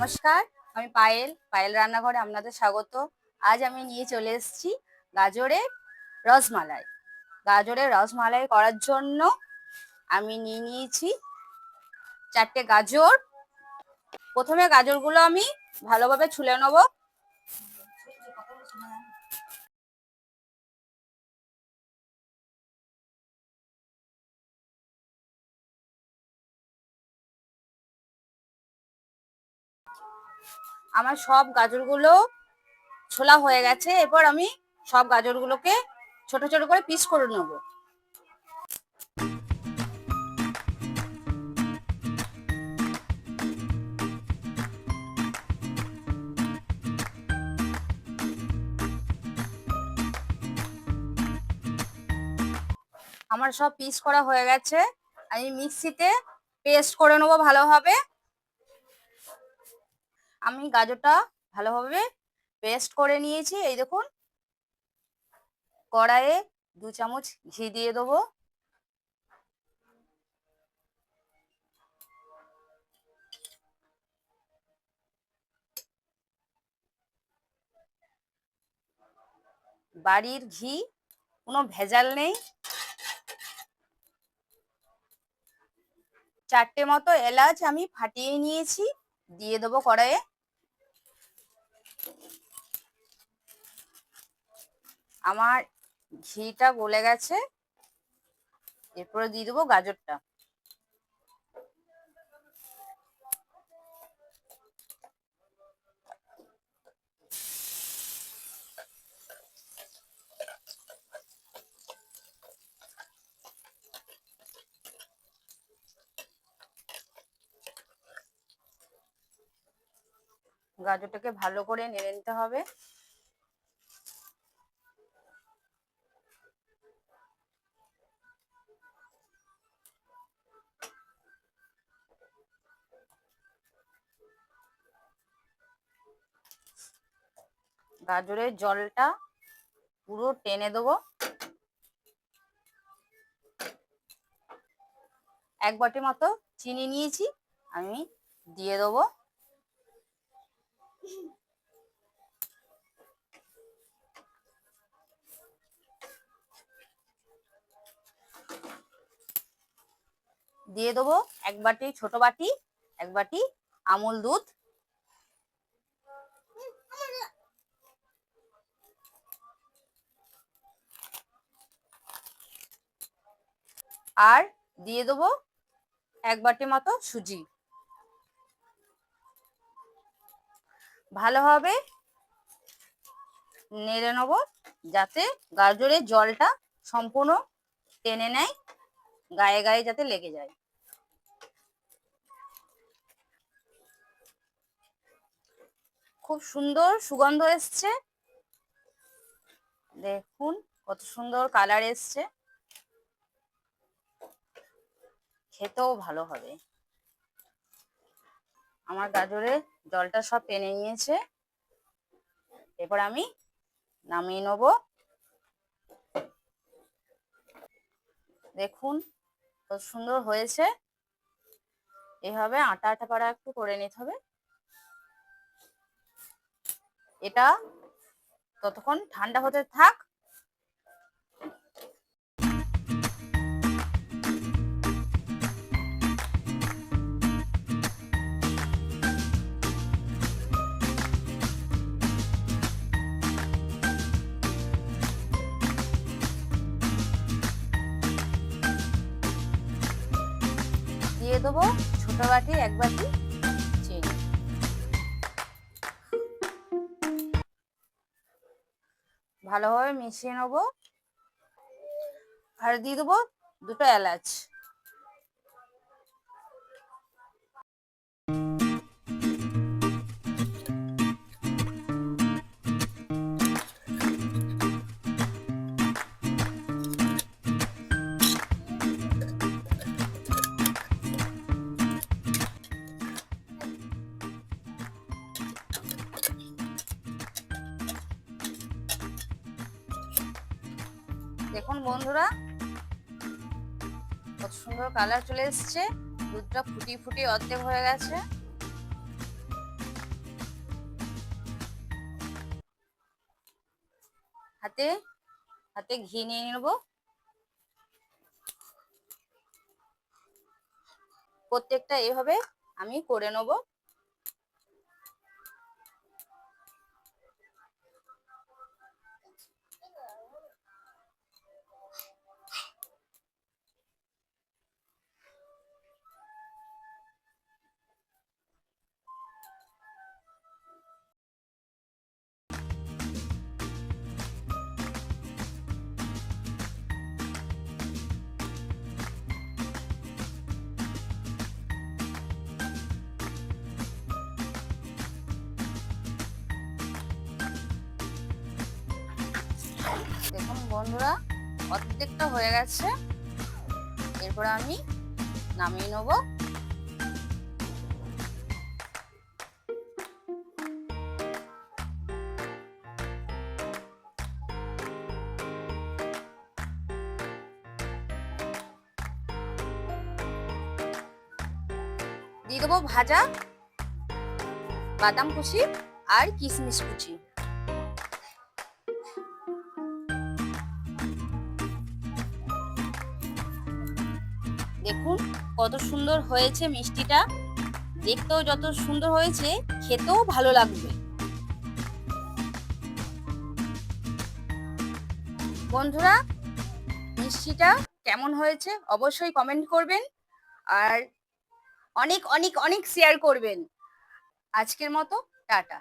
নমস্কার, আমি পায়েল পায়েল রান্নাঘরে আপনাদের স্বাগত। আজ আমি নিয়ে চলে এসেছি গাজরের রসমালাই। গাজরের রসমালাই করার জন্য আমি নিয়ে নিয়েছি চারটে গাজর। প্রথমে গাজরগুলো আমি ভালোভাবে ছুলে নেব। আমার সব গাজরগুলো ছোলা হয়ে গেছে, এরপর আমি সব গাজরগুলোকে ছোট ছোট করে পিস করে নেব। আমার সব পিস করা হয়ে গেছে, আমি মিক্সিতে পেস্ট করে নেব ভালোভাবে। আমি গাজরটা ভালোভাবে পেস্ট করে নিয়েছি, এই দেখুন। কড়াইয়ে দু চামচ ঘি দিয়ে দেবো। বাড়ির ঘি, কোনো ভেজাল নেই। চারটে মতো এলাচ আমি ফাটিয়ে নিয়েছি। দিয়ে দেবো কড়াইয়ে। আমার ঘিটা গলে গেছে। এরপরে দিয়ে দেবো গাজরটা। গাজরটাকে ভালো করে নেড়ে নিতে হবে। গাজরের জলটা পুরো টেনে দেবো। এক বাটি মতো চিনি নিয়েছি, আমি দিয়ে দেবো। দিয়ে দেবো এক বাটি, ছোট বাটি, এক বাটি আমুল দুধ। আর দিয়ে দেবো এক বাটি মতো সুজি। ভালোভাবে নেড়ে নেব যাতে গাজরের জলটা সম্পূর্ণ টেনে নেয়। গায়ে গায়ে যাতে লেগে যায়। খুব সুন্দর সুগন্ধ এসছে। দেখুন, কত সুন্দর কালার এসছে। খেতেও ভালো হবে। আমার গাজরে জলটা সব টেনে নিয়েছে। এরপর আমি নামিয়ে নেব। দেখুন কত সুন্দর হয়েছে। এভাবে আটা আটা পাড়া একটু করে নিতে হবে। এটা ততক্ষণ ঠান্ডা হতে থাক। দিয়ে দেবো ছোট বাটি, এক বাটি চিনি। ভালোভাবে মিশিয়ে নেব। আর দিয়ে দেবো দুটো এলাচ। দেখুন বন্ধুরা, কত সুন্দর কালার চলে এসছে। দুধটা ফুটি ফুটি অর্ধেক হয়ে গেছে। হাতে হাতে ঘি নিয়ে নেব। প্রত্যেকটা এভাবে আমি করে নেব। দেখুন বন্ধুরা অর্ধেকটা হয়ে গেছে। এরপরে আমি নামিয়ে নেব। দিয়ে দেবো ভাজা, বাদাম কুচি আর কিশমিশ কুচি। দেখুন কত সুন্দর হয়েছে মিষ্টিটা। দেখতেও যত সুন্দর হয়েছে, খেতেও ভালো লাগবে। বন্ধুরা, মিষ্টিটা কেমন হয়েছে অবশ্যই কমেন্ট করবেন আর অনেক অনেক অনেক শেয়ার করবেন। আজকের মতো, টাটা।